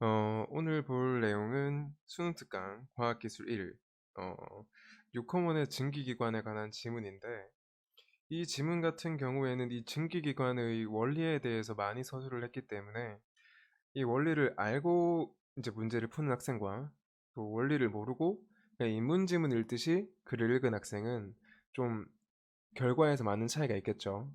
어, 오늘 볼 내용은 수능 특강 과학기술 1 어, 6科문의 증기기관에 관한 지문인데 이 지문 같은 경우에는 이 증기기관의 원리에 대해서 많이 서술을 했기 때문에 이 원리를 알고 이제 문제를 푸는 학생과 또 원리를 모르고 인문지문 읽듯이 글을 읽은 학생은 좀 결과에서 많은 차이가 있겠죠.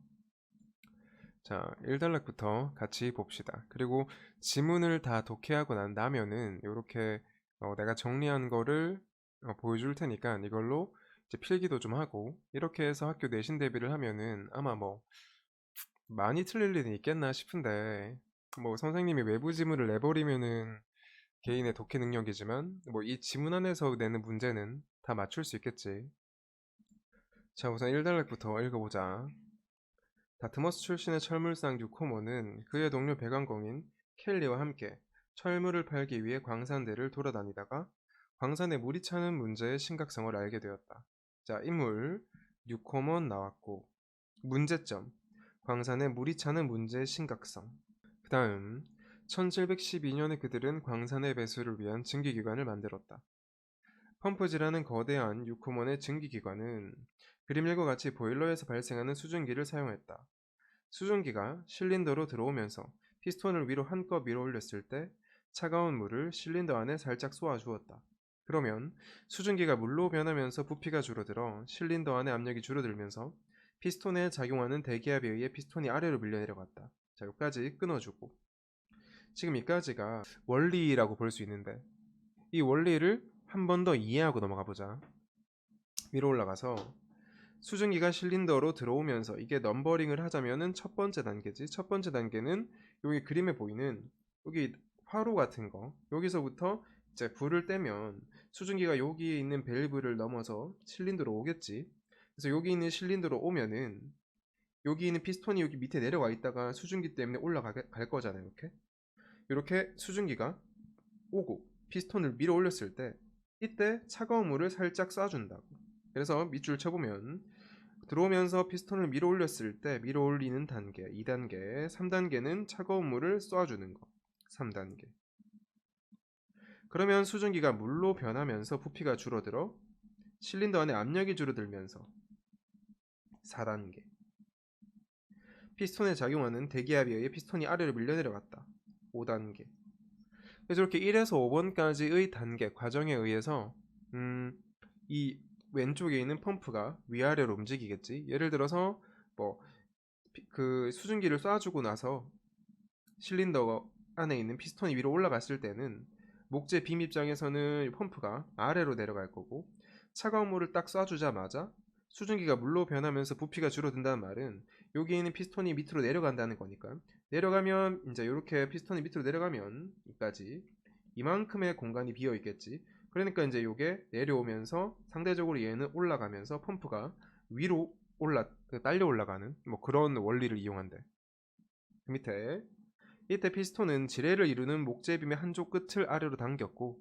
자, 1단락부터 같이 봅시다. 그리고 지문을 다 독해하고 난 다음에는 이렇게 어, 내가 정리한 거를 어, 보여줄 테니까 이걸로 이제 필기도 좀 하고 이렇게 해서 학교 내신 대비를 하면은 아마 뭐 많이 틀릴 일은 있겠나 싶은데 뭐 선생님이 외부 지문을 내버리면은 개인의 독해 능력이지만 뭐 이 지문 안에서 내는 문제는 다 맞출 수 있겠지. 자, 우선 1단락부터 읽어보자. 다트머스 출신의 철물상 뉴코머는 그의 동료 배관공인 켈리와 함께 철물을 팔기 위해 광산대를 돌아다니다가 광산에 물이 차는 문제의 심각성을 알게 되었다. 자, 인물 뉴코먼 나왔고 문제점 광산에 물이 차는 문제의 심각성 그 다음 1712년에 그들은 광산의 배수를 위한 증기기관을 만들었다. 펌프지라는 거대한 유코먼의 증기기관은 그림일과 같이 보일러에서 발생하는 수증기를 사용했다. 수증기가 실린더로 들어오면서 피스톤을 위로 한껏 밀어 올렸을 때 차가운 물을 실린더 안에 살짝 쏘아 주었다. 그러면 수증기가 물로 변하면서 부피가 줄어들어 실린더 안의 압력이 줄어들면서 피스톤에 작용하는 대기압에 의해 피스톤이 아래로 밀려 내려갔다. 자, 여기까지 끊어주고 지금 이까지가 원리라고 볼 수 있는데 이 원리를 한 번 더 이해하고 넘어가 보자. 위로 올라가서 수증기가 실린더로 들어오면서 이게 넘버링을 하자면은 첫 번째 단계지. 첫 번째 단계는 여기 그림에 보이는 여기 화로 같은 거 여기서부터 이제 불을 떼면 수증기가 여기에 있는 밸브를 넘어서 실린더로 오겠지. 그래서 여기 있는 실린더로 오면은 여기 있는 피스톤이 여기 밑에 내려와 있다가 수증기 때문에 올라갈 거잖아요. 이렇게. 이렇게 수증기가 오고 피스톤을 밀어 올렸을 때 이때 차가운 물을 살짝 쏴준다고. 그래서 밑줄 쳐보면 들어오면서 피스톤을 밀어 올렸을 때 밀어 올리는 단계 2단계 3단계는 차가운 물을 쏴주는 거 3단계. 그러면 수증기가 물로 변하면서 부피가 줄어들어 실린더 안에 압력이 줄어들면서 4단계. 피스톤에 작용하는 대기압에 의해 피스톤이 아래로 밀려 내려갔다. 5단계. 그래서 이렇게 1에서 5번까지의 단계 과정에 의해서 음, 이 왼쪽에 있는 펌프가 위아래로 움직이겠지. 예를 들어서 뭐 그 수증기를 쏴주고 나서 실린더 안에 있는 피스톤이 위로 올라갔을 때는 목재 빔 입장에서는 펌프가 아래로 내려갈 거고 차가운 물을 딱 쏴주자마자 수증기가 물로 변하면서 부피가 줄어든다는 말은 여기 있는 피스톤이 밑으로 내려간다는 거니까 내려가면 이제 이렇게 피스톤이 밑으로 내려가면 여기까지 이만큼의 공간이 비어 있겠지 그러니까 이제 이게 내려오면서 상대적으로 얘는 올라가면서 펌프가 위로 올라 그 딸려 올라가는 뭐 그런 원리를 이용한대. 그 밑에 이때 피스톤은 지뢰를 이루는 목재빔의 한쪽 끝을 아래로 당겼고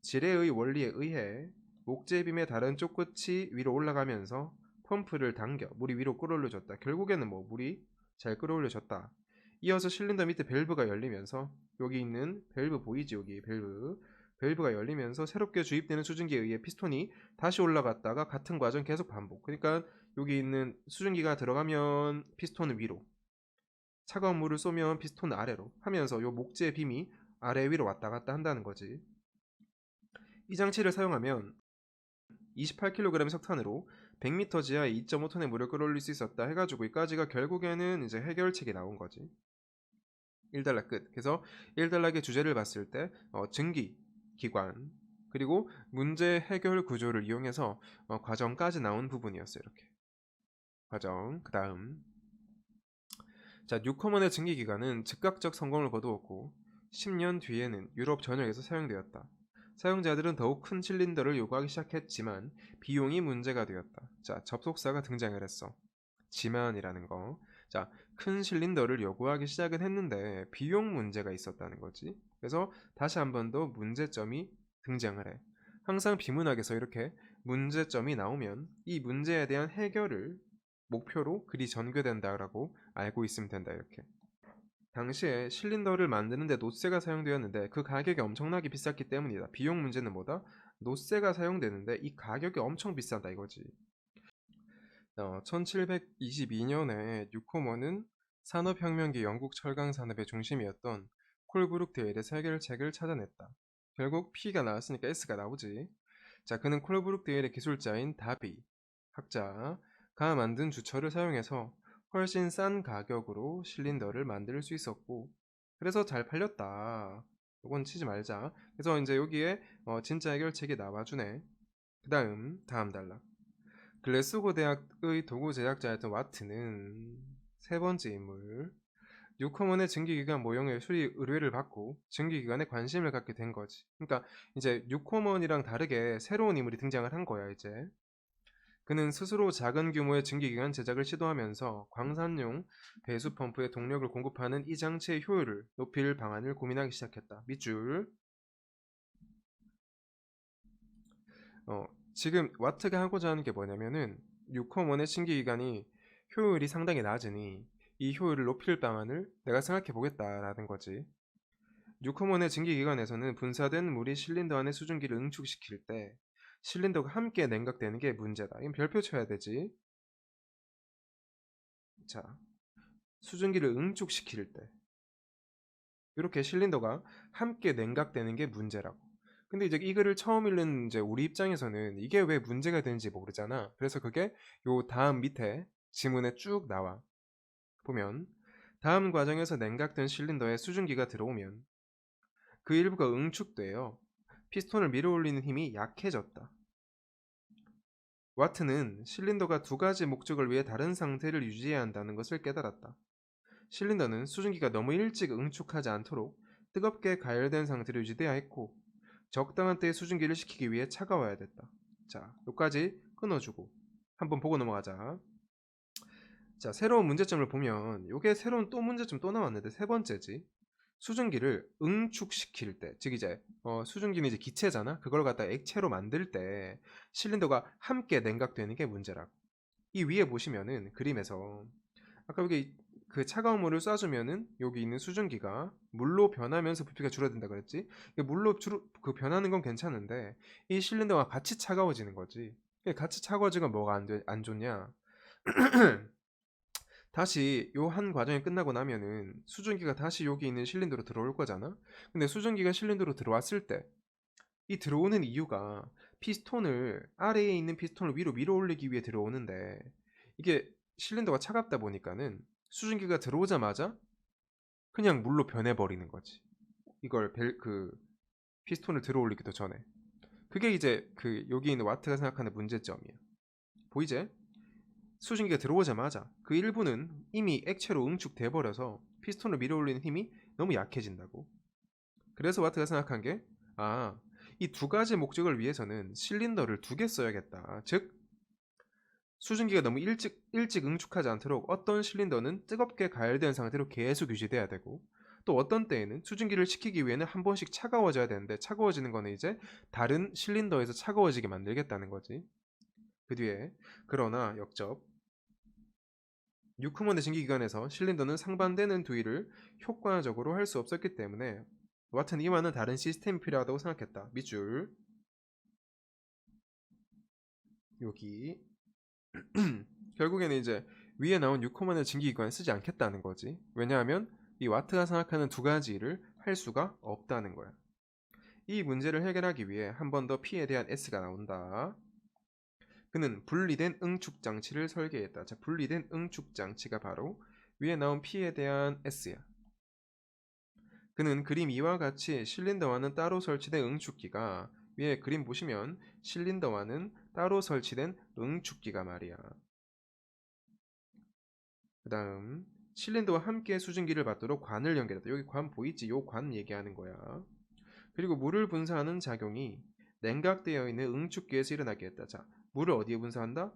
지뢰의 원리에 의해 목재빔의 다른 쪽 끝이 위로 올라가면서 펌프를 당겨 물이 위로 끌어올려졌다. 결국에는 뭐 물이 잘 끌어올려졌다. 이어서 실린더 밑에 밸브가 열리면서 여기 있는 밸브 보이지 여기 밸브 밸브가 열리면서 새롭게 주입되는 수증기에 의해 피스톤이 다시 올라갔다가 같은 과정 계속 반복. 그러니까 여기 있는 수증기가 들어가면 피스톤은 위로, 차가운 물을 쏘면 피스톤은 아래로 하면서 이 목재 빔이 아래 위로 왔다 갔다 한다는 거지. 이 장치를 사용하면 28kg의 석탄으로 100m 지하 2.5톤의 물을 끌어올릴 수 있었다 해가지고 이까지가 결국에는 이제 해결책이 나온 거지. 1단락 끝. 그래서 1단락의 주제를 봤을 때 어, 증기, 기관 그리고 문제 해결 구조를 이용해서 어, 과정까지 나온 부분이었어요. 이렇게 과정 그 다음 자 뉴커먼의 증기 기관은 즉각적 성공을 거두었고 10년 뒤에는 유럽 전역에서 사용되었다. 사용자들은 더욱 큰 실린더를 요구하기 시작했지만 비용이 문제가 되었다. 자 접속사가 등장을 했어. 지만이라는 거. 자, 큰 실린더를 요구하기 시작은 했는데 비용 문제가 있었다는 거지. 그래서 다시 한 번 더 문제점이 등장을 해. 항상 비문학에서 이렇게 문제점이 나오면 이 문제에 대한 해결을 목표로 글이 전개된다라고 알고 있으면 된다 이렇게. 당시에 실린더를 만드는데 노쇠가 사용되었는데 그 가격이 엄청나게 비쌌기 때문이다. 비용 문제는 뭐다? 노쇠가 사용되는데 이 가격이 엄청 비싸다 이거지. 어, 1722년에 뉴코먼은 산업혁명기 영국 철강 산업의 중심이었던 콜브룩 데일의 해결책을 찾아냈다. 결국 P가 나왔으니까 S가 나오지. 자, 그는 콜브룩 데일의 기술자인 다비 학자가 만든 주철을 사용해서 훨씬 싼 가격으로 실린더를 만들 수 있었고 그래서 잘 팔렸다. 이건 치지 말자. 그래서 이제 여기에 어, 진짜 해결책이 나와주네. 그 다음 다음 단락. 글래스고 대학의 도구 제작자였던 와트는 세 번째 인물. 뉴커먼의 증기기관 모형의 수리 의뢰를 받고 증기기관에 관심을 갖게 된 거지. 그러니까 이제 뉴코먼이랑 다르게 새로운 인물이 등장을 한 거야 이제. 그는 스스로 작은 규모의 증기기관 제작을 시도하면서 광산용 배수 펌프에 동력을 공급하는 이 장치의 효율을 높일 방안을 고민하기 시작했다. 밑줄. 어, 지금 와트가 하고자 하는 게 뭐냐면은 뉴컴원의 신기기관이 효율이 상당히 낮으니 이 효율을 높일 방안을 내가 생각해 보겠다라는 거지. 뉴컴원의 증기기관에서는 분사된 물이 실린더 안에 수증기를 응축시킬 때 실린더가 함께 냉각되는 게 문제다. 이건 별표 쳐야 되지. 자, 수증기를 응축시킬 때 이렇게 실린더가 함께 냉각되는 게 문제라고. 근데 이제 이 글을 처음 읽는 이제 우리 입장에서는 이게 왜 문제가 되는지 모르잖아. 그래서 그게 요 다음 밑에 지문에 쭉 나와. 보면 다음 과정에서 냉각된 실린더에 수증기가 들어오면 그 일부가 응축돼요. 피스톤을 밀어올리는 힘이 약해졌다. 와트는 실린더가 두 가지 목적을 위해 다른 상태를 유지해야 한다는 것을 깨달았다. 실린더는 수증기가 너무 일찍 응축하지 않도록 뜨겁게 가열된 상태로 유지돼야 했고 적당한 때에 수증기를 식히기 위해 차가워야 됐다. 자, 여기까지 끊어주고 한번 보고 넘어가자. 자, 새로운 문제점을 보면 이게 새로운 또 문제점 또 나왔는데 세 번째지. 수증기를 응축시킬 때, 즉 이제 어, 수증기는 이제 기체잖아. 그걸 갖다 액체로 만들 때 실린더가 함께 냉각되는 게 문제라고. 이 위에 보시면은 그림에서 아까 여기 그 차가운 물을 쏴주면은 여기 있는 수증기가 물로 변하면서 부피가 줄어든다 그랬지. 물로 주로 그 변하는 건 괜찮은데 이 실린더가 같이 차가워지는 거지. 같이 차가워지면 뭐가 안, 돼- 안 좋냐? 다시 요 한 과정이 끝나고 나면은 수증기가 다시 여기 있는 실린더로 들어올 거잖아. 근데 수증기가 실린더로 들어왔을 때 이 들어오는 이유가 피스톤을 아래에 있는 피스톤을 위로 밀어 올리기 위해 들어오는데 이게 실린더가 차갑다 보니까는 수증기가 들어오자마자 그냥 물로 변해버리는 거지. 이걸 벨, 그 피스톤을 들어 올리기도 전에. 그게 이제 그 여기 있는 와트가 생각하는 문제점이야. 보이지? 수증기가 들어오자마자 그 일부는 이미 액체로 응축돼 버려서 피스톤을 밀어올리는 힘이 너무 약해진다고. 그래서 와트가 생각한 게 아, 이 두 가지 목적을 위해서는 실린더를 두 개 써야겠다. 즉 수증기가 너무 일찍 일찍 응축하지 않도록 어떤 실린더는 뜨겁게 가열된 상태로 계속 유지돼야 되고 또 어떤 때에는 수증기를 식히기 위해는 한 번씩 차가워져야 되는데 차가워지는 거는 이제 다른 실린더에서 차가워지게 만들겠다는 거지. 그 뒤에 그러나 역접 뉴크먼의 증기기관에서 실린더는 상반되는 두위를 효과적으로 할 수 없었기 때문에 와트는 이와는 다른 시스템이 필요하다고 생각했다. 밑줄 여기 결국에는 이제 위에 나온 뉴코먼의 증기기관을 쓰지 않겠다는 거지. 왜냐하면 이 와트가 생각하는 두 가지 일을 할 수가 없다는 거야. 이 문제를 해결하기 위해 한 번 더 P에 대한 S가 나온다. 그는 분리된 응축 장치를 설계했다. 자, 분리된 응축 장치가 바로 위에 나온 P에 대한 S야. 그는 그림 2와 같이 실린더와는 따로 설치된 응축기가 위에 그림 보시면 실린더와는 따로 설치된 응축기가 말이야. 그 다음 실린더와 함께 수증기를 받도록 관을 연결했다. 여기 관 보이지? 요 관 얘기하는 거야. 그리고 물을 분사하는 작용이 냉각되어 있는 응축기에서 일어나게 했다. 자, 물을 어디에 분사한다?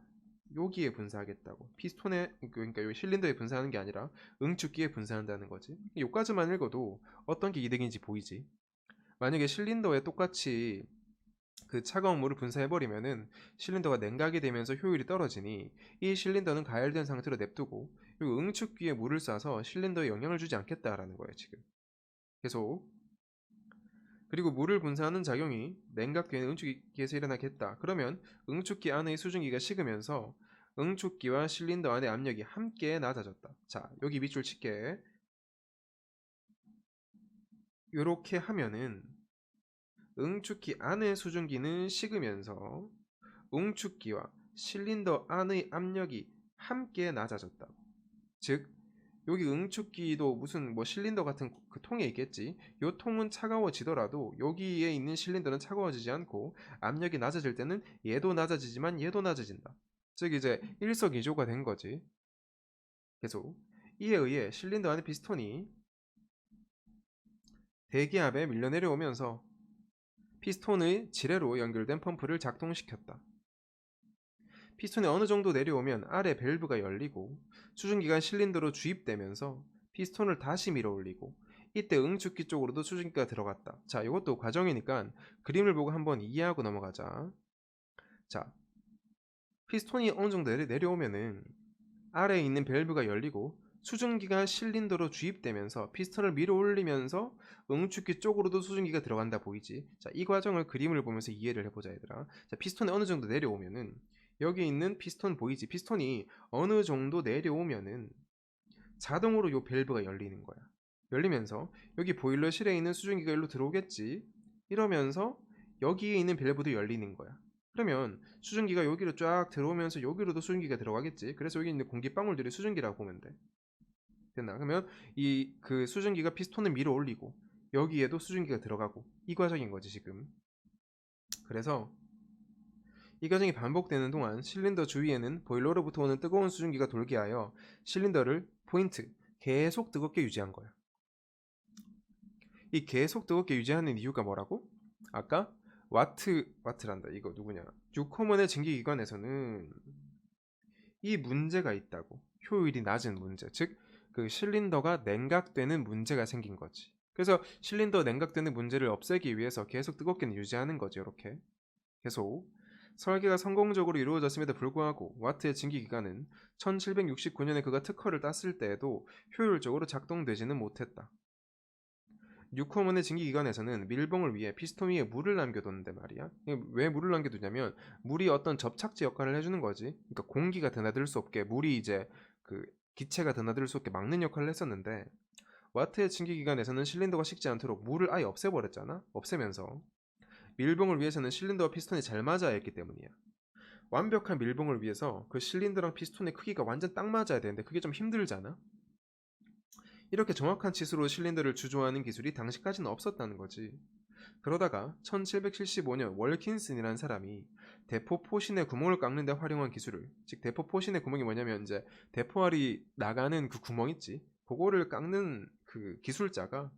여기에 분사하겠다고. 피스톤에 그러니까 요 실린더에 분사하는 게 아니라 응축기에 분사한다는 거지. 요까지만 읽어도 어떤 게 이득인지 보이지. 만약에 실린더에 똑같이 그 차가운 물을 분사해 버리면은 실린더가 냉각이 되면서 효율이 떨어지니 이 실린더는 가열된 상태로 냅두고 이 응축기에 물을 쏴서 실린더에 영향을 주지 않겠다라는 거예요, 지금. 계속. 그리고 물을 분사하는 작용이 냉각된 응축기에서 일어나겠다. 그러면 응축기 안의 수증기가 식으면서 응축기와 실린더 안의 압력이 함께 낮아졌다. 자, 여기 밑줄 칠게. 요렇게 하면은 응축기 안의 수증기는 식으면서 응축기와 실린더 안의 압력이 함께 낮아졌다. 즉 여기 응축기도 무슨 뭐 실린더 같은 그 통에 있겠지. 요 통은 차가워지더라도 여기에 있는 실린더는 차가워지지 않고 압력이 낮아질 때는 얘도 낮아지지만 얘도 낮아진다. 즉 이제 일석이조가 된 거지. 계속 이에 의해 실린더 안의 피스톤이 대기압에 밀려 내려오면서 피스톤의 지뢰로 연결된 펌프를 작동시켰다. 피스톤이 어느 정도 내려오면 아래 밸브가 열리고 수증기가 실린더로 주입되면서 피스톤을 다시 밀어 올리고 이때 응축기 쪽으로도 수증기가 들어갔다. 자, 이것도 과정이니까 그림을 보고 한번 이해하고 넘어가자. 자, 피스톤이 어느 정도 내려, 내려오면은 아래에 있는 밸브가 열리고 수증기가 실린더로 주입되면서 피스톤을 밀어 올리면서 응축기 쪽으로도 수증기가 들어간다 보이지? 자, 이 과정을 그림을 보면서 이해를 해보자 얘들아. 자, 피스톤이 어느 정도 내려오면은 여기 있는 피스톤 보이지? 피스톤이 어느 정도 내려오면은 자동으로 요 밸브가 열리는 거야. 열리면서 여기 보일러실에 있는 수증기가 일로 들어오겠지. 이러면서 여기에 있는 밸브도 열리는 거야. 그러면 수증기가 여기로 쫙 들어오면서 여기로도 수증기가 들어가겠지. 그래서 여기 있는 공기 방울들이 수증기라고 보면 돼. 됐나? 그러면 이 그 수증기가 피스톤을 밀어 올리고 여기에도 수증기가 들어가고 이 과정인 거지 지금. 그래서 이 과정이 반복되는 동안 실린더 주위에는 보일러로부터 오는 뜨거운 수증기가 돌게 하여 실린더를 포인트 계속 뜨겁게 유지한 거야. 이 계속 뜨겁게 유지하는 이유가 뭐라고? 아까 와트 와트란다. 이거 누구냐? 유코먼의 증기 기관에서는 이 문제가 있다고. 효율이 낮은 문제. 즉 그 실린더가 냉각되는 문제가 생긴 거지. 그래서 실린더 냉각되는 문제를 없애기 위해서 계속 뜨겁게 유지하는 거지. 이렇게 계속 설계가 성공적으로 이루어졌음에도 불구하고 와트의 증기 기관은 1769년에 그가 특허를 땄을 때에도 효율적으로 작동되지는 못했다. 뉴코먼의 증기 기관에서는 밀봉을 위해 피스톤 위에 물을 남겨뒀는데 말이야. 왜 물을 남겨두냐면 물이 어떤 접착제 역할을 해주는 거지. 그러니까 공기가 드나들 수 없게 물이 이제 그 기체가 드나들 수 없게 막는 역할을 했었는데 와트의 증기 기관에서는 실린더가 식지 않도록 물을 아예 없애버렸잖아. 없애면서 밀봉을 위해서는 실린더와 피스톤이 잘 맞아야 했기 때문이야. 완벽한 밀봉을 위해서 그 실린더랑 피스톤의 크기가 완전 딱 맞아야 되는데 그게 좀 힘들잖아. 이렇게 정확한 치수로 실린더를 주조하는 기술이 당시까지는 없었다는 거지. 그러다가 1775년 월킨슨이라는 사람이 대포 포신의 구멍을 깎는 데 활용한 기술을 즉 대포 포신의 구멍이 뭐냐면 이제 대포알이 나가는 그 구멍 있지 그거를 깎는 그 기술자가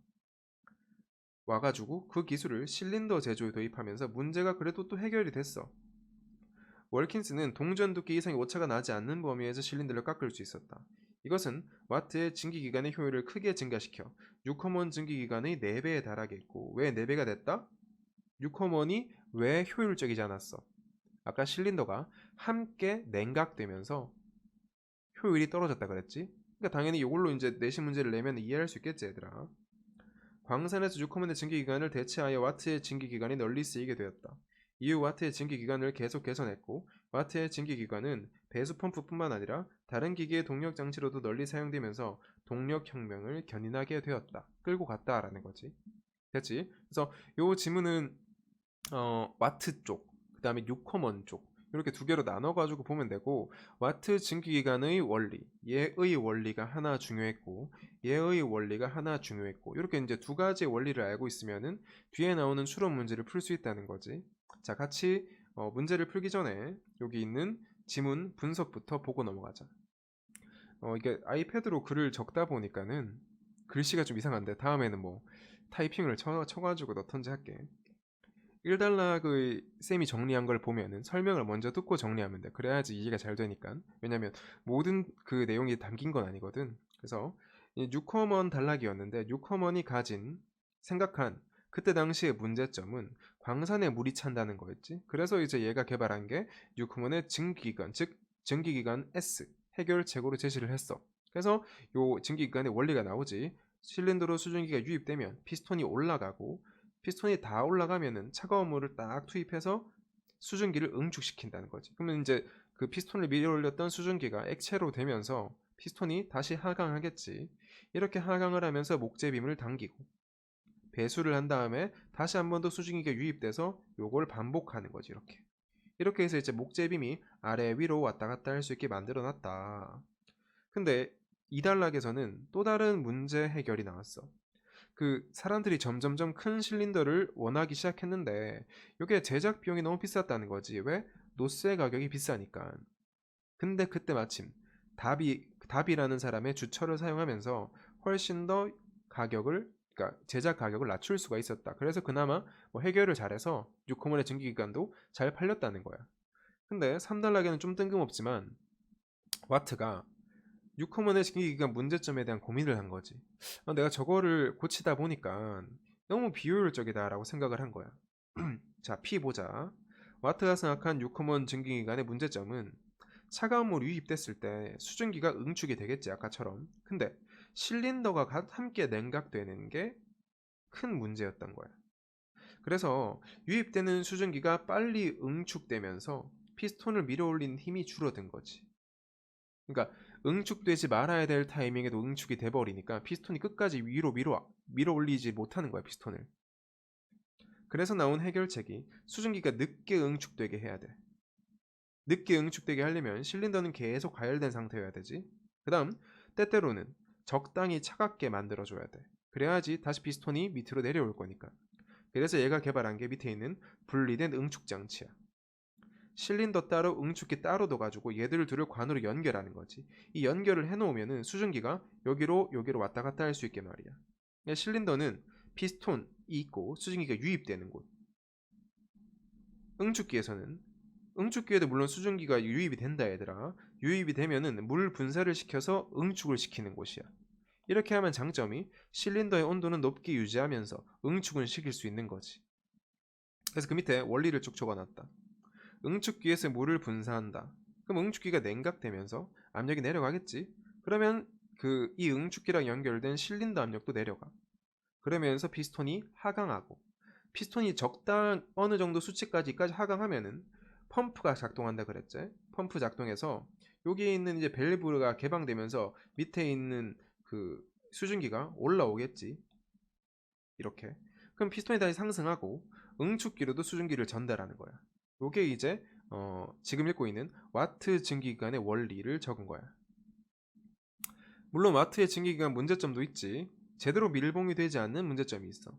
와가지고 그 기술을 실린더 제조에 도입하면서 문제가 그래도 또 해결이 됐어. 월킨스는 동전 두께 이상의 오차가 나지 않는 범위에서 실린더를 깎을 수 있었다. 이것은 와트의 증기기관의 효율을 크게 증가시켜 뉴커먼 증기기관의 4배에 달하게 했고 왜 4배가 됐다? 뉴커먼이 왜 효율적이지 않았어? 아까 실린더가 함께 냉각되면서 효율이 떨어졌다 그랬지? 그러니까 당연히 이걸로 이제 내신 문제를 내면 이해할 수 있겠지 얘들아. 광산에서 유커먼의 증기기관을 대체하여 와트의 증기기관이 널리 쓰이게 되었다. 이후 와트의 증기기관을 계속 개선했고 와트의 증기기관은 배수 펌프뿐만 아니라 다른 기계의 동력 장치로도 널리 사용되면서 동력 혁명을 견인하게 되었다. 끌고 갔다라는 거지. 됐지? 그래서 요 지문은 어, 와트 쪽, 그 다음에 유커먼 쪽 이렇게 두 개로 나눠가지고 보면 되고 와트 증기기관의 원리, 얘의 원리가 하나 중요했고 얘의 원리가 하나 중요했고 이렇게 이제 두 가지의 원리를 알고 있으면은 뒤에 나오는 추론 문제를 풀 수 있다는 거지. 자, 같이 어, 문제를 풀기 전에 여기 있는 지문 분석부터 보고 넘어가자. 어, 이게 아이패드로 글을 적다 보니까는 글씨가 좀 이상한데 다음에는 뭐 타이핑을 쳐, 쳐가지고 넣던지 할게. 1단락의 쌤이 정리한 걸 보면은 설명을 먼저 듣고 정리하면 돼. 그래야지 이해가 잘 되니까. 왜냐면 모든 그 내용이 담긴 건 아니거든. 그래서 이 뉴커먼 단락이었는데 뉴커먼이 가진 생각한 그때 당시의 문제점은 광산에 물이 찬다는 거였지. 그래서 이제 얘가 개발한 게 뉴커먼의 증기기관, 즉 증기기관 S 해결책으로 제시를 했어. 그래서 요 증기기관의 원리가 나오지. 실린더로 수증기가 유입되면 피스톤이 올라가고 피스톤이 다 올라가면은 차가운 물을 딱 투입해서 수증기를 응축시킨다는 거지. 그러면 이제 그 피스톤을 밀어 올렸던 수증기가 액체로 되면서 피스톤이 다시 하강하겠지. 이렇게 하강을 하면서 목재빔을 당기고 배수를 한 다음에 다시 한 번 더 수증기가 유입돼서 요걸 반복하는 거지 이렇게. 이렇게 해서 이제 목재빔이 아래 위로 왔다 갔다 할 수 있게 만들어 놨다. 근데 이단락에서는 또 다른 문제 해결이 나왔어. 그 사람들이 점점점 큰 실린더를 원하기 시작했는데 이게 제작 비용이 너무 비쌌다는 거지. 왜? 노쇠 가격이 비싸니까. 근데 그때 마침 다비 다비라는 사람의 주철을 사용하면서 훨씬 더 가격을 그러니까 제작 가격을 낮출 수가 있었다. 그래서 그나마 뭐 해결을 잘해서 6호문의 증기기관도 잘 팔렸다는 거야. 근데 3단락에는 좀 뜬금없지만 와트가 6호문의 증기기관 문제점에 대한 고민을 한 거지. 아, 내가 저거를 고치다 보니까 너무 비효율적이다라고 생각을 한 거야. 자, P 보자. 와트가 생각한 6호문 증기기관의 문제점은 차가운 물이 유입됐을 때 수증기가 응축이 되겠지 아까처럼. 근데 실린더가 가- 함께 냉각되는 게 큰 문제였던 거야. 그래서 유입되는 수증기가 빨리 응축되면서 피스톤을 밀어올린 힘이 줄어든 거지. 그러니까 응축되지 말아야 될 타이밍에도 응축이 돼버리니까 피스톤이 끝까지 위로 밀어 밀어 올리지 못하는 거야 피스톤을. 그래서 나온 해결책이 수증기가 늦게 응축되게 해야 돼. 늦게 응축되게 하려면 실린더는 계속 가열된 상태여야 되지. 그 다음 때때로는 적당히 차갑게 만들어줘야 돼. 그래야지 다시 피스톤이 밑으로 내려올 거니까. 그래서 얘가 개발한 게 밑에 있는 분리된 응축 장치야. 실린더 따로 응축기 따로 둬가지고 얘들을 둘을 관으로 연결하는 거지. 이 연결을 해놓으면은 수증기가 여기로 여기로 왔다 갔다 할 수 있게 말이야. 그러니까 실린더는 피스톤이 있고 수증기가 유입되는 곳. 응축기에서는 응축기에도 물론 수증기가 유입이 된다 얘들아. 유입이 되면은 물 분사를 시켜서 응축을 시키는 곳이야. 이렇게 하면 장점이 실린더의 온도는 높게 유지하면서 응축은 시킬 수 있는 거지. 그래서 그 밑에 원리를 쭉 적어놨다. 응축기에서 물을 분사한다. 그럼 응축기가 냉각되면서 압력이 내려가겠지. 그러면 그 이 응축기랑 연결된 실린더 압력도 내려가. 그러면서 피스톤이 하강하고 피스톤이 적당 어느 정도 수치까지까지 하강하면은 펌프가 작동한다 그랬지. 펌프 작동해서 여기에 있는 이제 밸브가 개방되면서 밑에 있는 그 수증기가 올라오겠지. 이렇게. 그럼 피스톤이 다시 상승하고 응축기로도 수증기를 전달하는 거야. 요게 이제 어, 지금 읽고 있는 와트 증기기관의 원리를 적은 거야. 물론 와트의 증기기관 문제점도 있지. 제대로 밀봉이 되지 않는 문제점이 있어.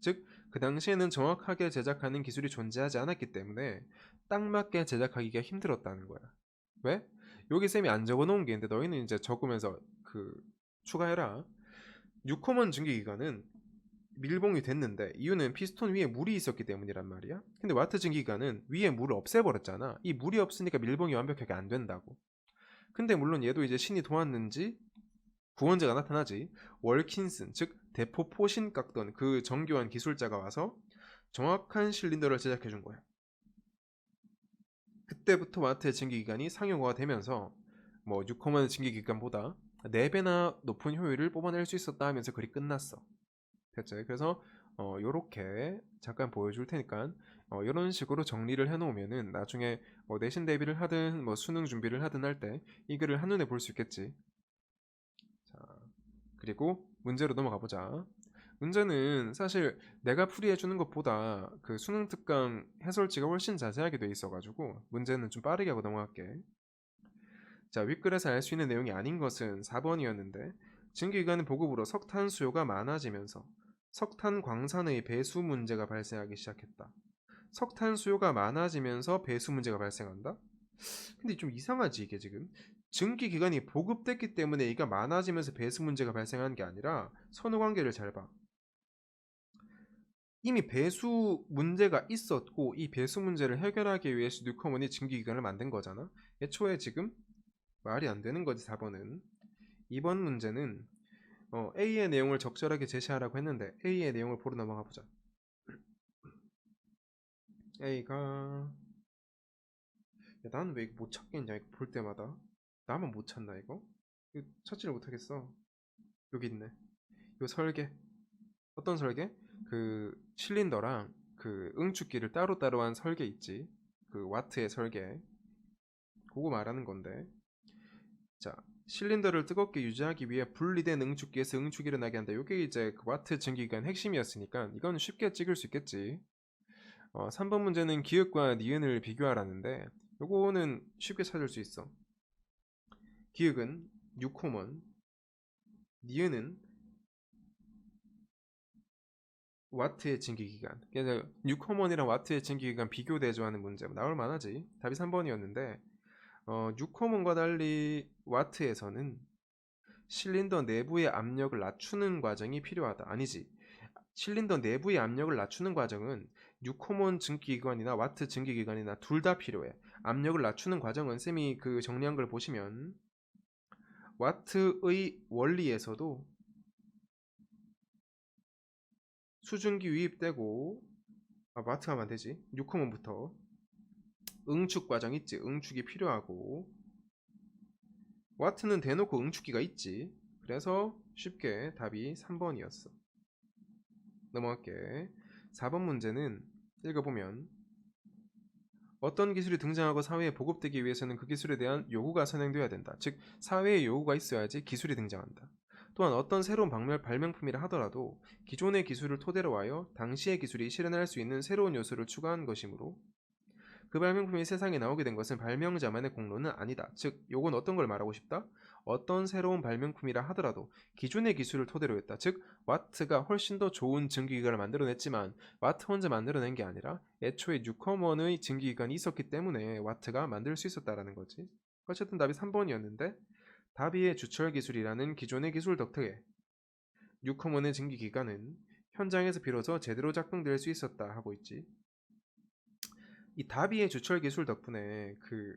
즉, 그 당시에는 정확하게 제작하는 기술이 존재하지 않았기 때문에 딱 맞게 제작하기가 힘들었다는 거야. 왜? 여기 쌤이 안 적어놓은 게 있는데 너희는 이제 적으면서 그 추가해라. 6호먼 증기기관은 밀봉이 됐는데 이유는 피스톤 위에 물이 있었기 때문이란 말이야. 근데 와트 증기기관은 위에 물을 없애버렸잖아. 이 물이 없으니까 밀봉이 완벽하게 안 된다고. 근데 물론 얘도 이제 신이 도왔는지 구원자가 나타나지. 월킨슨 즉 대포 포신 깎던 그 정교한 기술자가 와서 정확한 실린더를 제작해 준 거야. 그때부터 와트의 증기기관이 상용화가 되면서 뭐 6호먼 증기기관보다 4배나 높은 효율을 뽑아낼 수 있었다 하면서 글이 끝났어. 됐죠? 그래서 어, 요렇게 잠깐 보여줄 테니까 어, 이런 식으로 정리를 해놓으면은 나중에 뭐 내신 대비를 하든 뭐 수능 준비를 하든 할 때 이 글을 한눈에 볼 수 있겠지. 자, 그리고 문제로 넘어가 보자. 문제는 사실 내가 풀이해 주는 것보다 그 수능 특강 해설지가 훨씬 자세하게 돼 있어가지고 문제는 좀 빠르게 하고 넘어갈게. 자, 윗글에서 알 수 있는 내용이 아닌 것은 4번이었는데 증기기관의 보급으로 석탄 수요가 많아지면서 석탄 광산의 배수 문제가 발생하기 시작했다. 석탄 수요가 많아지면서 배수 문제가 발생한다? 근데 좀 이상하지 이게 지금 증기 기관이 보급됐기 때문에 이가 많아지면서 배수 문제가 발생하는 게 아니라 선후 관계를 잘 봐. 이미 배수 문제가 있었고 이 배수 문제를 해결하기 위해서 뉴커먼이 증기 기관을 만든 거잖아. 애초에 지금 말이 안 되는 거지 4번은. 2번 문제는 어, A의 내용을 적절하게 제시하라고 했는데 A의 내용을 보러 넘어가 보자. A가 야, 나는 왜 못 찾겠냐 이거 볼 때마다 나만 못 찾나 이거? 이거 찾지를 못하겠어. 여기 있네. 요 설계. 어떤 설계? 그 실린더랑 그 응축기를 따로따로 한 설계 있지. 그 와트의 설계. 그거 말하는 건데. 자, 실린더를 뜨겁게 유지하기 위해 분리된 응축기에서 응축기를 나게 한다. 이게 이제 그 와트 증기기관 핵심이었으니까 이건 쉽게 찍을 수 있겠지. 어, 3번 문제는 기역과 니은을 비교하라는데 요거는 쉽게 찾을 수 있어. 기역은 6호먼, 니은은 와트의 증기기관. 그래서 6호먼이랑 와트의 증기기관 비교 대조하는 문제 나올 만하지. 답이 3번이었는데 어, 6호먼과 달리 와트에서는 실린더 내부의 압력을 낮추는 과정이 필요하다. 아니지. 실린더 내부의 압력을 낮추는 과정은 6호몬 증기기관이나 와트 증기기관이나 둘 다 필요해. 압력을 낮추는 과정은 쌤이 그 정리한 걸 보시면 와트의 원리에서도 수증기 유입되고 아 와트가 하면 안 되지 6호몬부터 응축 과정 있지. 응축이 필요하고. 와트는 대놓고 응축기가 있지. 그래서 쉽게 답이 3번이었어. 넘어갈게. 4번 문제는 읽어보면 어떤 기술이 등장하고 사회에 보급되기 위해서는 그 기술에 대한 요구가 선행되어야 된다. 즉 사회에 요구가 있어야지 기술이 등장한다. 또한 어떤 새로운 발명, 발명품이라 하더라도 기존의 기술을 토대로 하여 당시의 기술이 실현할 수 있는 새로운 요소를 추가한 것이므로 그 발명품이 세상에 나오게 된 것은 발명자만의 공로는 아니다. 즉, 요건 어떤 걸 말하고 싶다? 어떤 새로운 발명품이라 하더라도 기존의 기술을 토대로 했다. 즉, 와트가 훨씬 더 좋은 증기기관을 만들어냈지만 와트 혼자 만들어낸 게 아니라 애초에 뉴커먼의 증기기관이 있었기 때문에 와트가 만들 수 있었다라는 거지. 어쨌든 답이 3번이었는데 다비의 주철 기술이라는 기존의 기술 덕택에 뉴커먼의 증기기관은 현장에서 비로소 제대로 작동될 수 있었다 하고 있지. 이 다비의 주철 기술 덕분에 그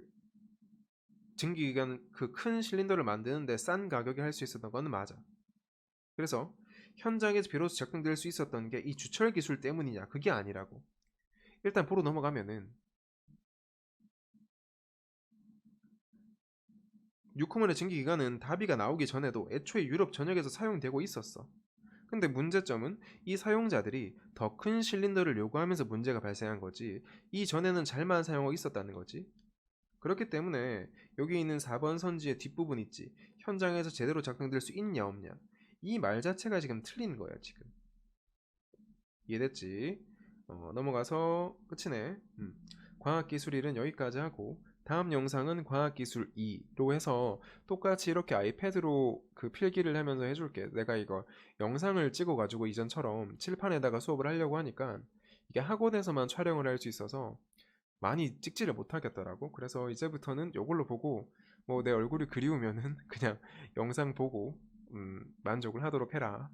증기기관 그 큰 실린더를 만드는데 싼 가격에 할 수 있었던 거는 맞아. 그래서 현장에서 비로소 작동될 수 있었던 게 이 주철 기술 때문이냐 그게 아니라고. 일단 보러 넘어가면은 뉴코먼의 증기기관은 다비가 나오기 전에도 애초에 유럽 전역에서 사용되고 있었어. 근데 문제점은 이 사용자들이 더 큰 실린더를 요구하면서 문제가 발생한 거지. 이전에는 잘만 사용하고 있었다는 거지. 그렇기 때문에 여기 있는 4번 선지의 뒷부분 있지. 현장에서 제대로 작동될 수 있냐 없냐. 이 말 자체가 지금 틀린 거야 지금. 이해됐지? 어, 넘어가서 끝이네. 음. 과학기술 1은 여기까지 하고 다음 영상은 과학기술 2로 해서 똑같이 이렇게 아이패드로 그 필기를 하면서 해줄게. 내가 이거 영상을 찍어가지고 이전처럼 칠판에다가 수업을 하려고 하니까 이게 학원에서만 촬영을 할 수 있어서 많이 찍지를 못하겠더라고. 그래서 이제부터는 이걸로 보고 뭐 내 얼굴이 그리우면은 그냥 영상 보고 음, 만족을 하도록 해라.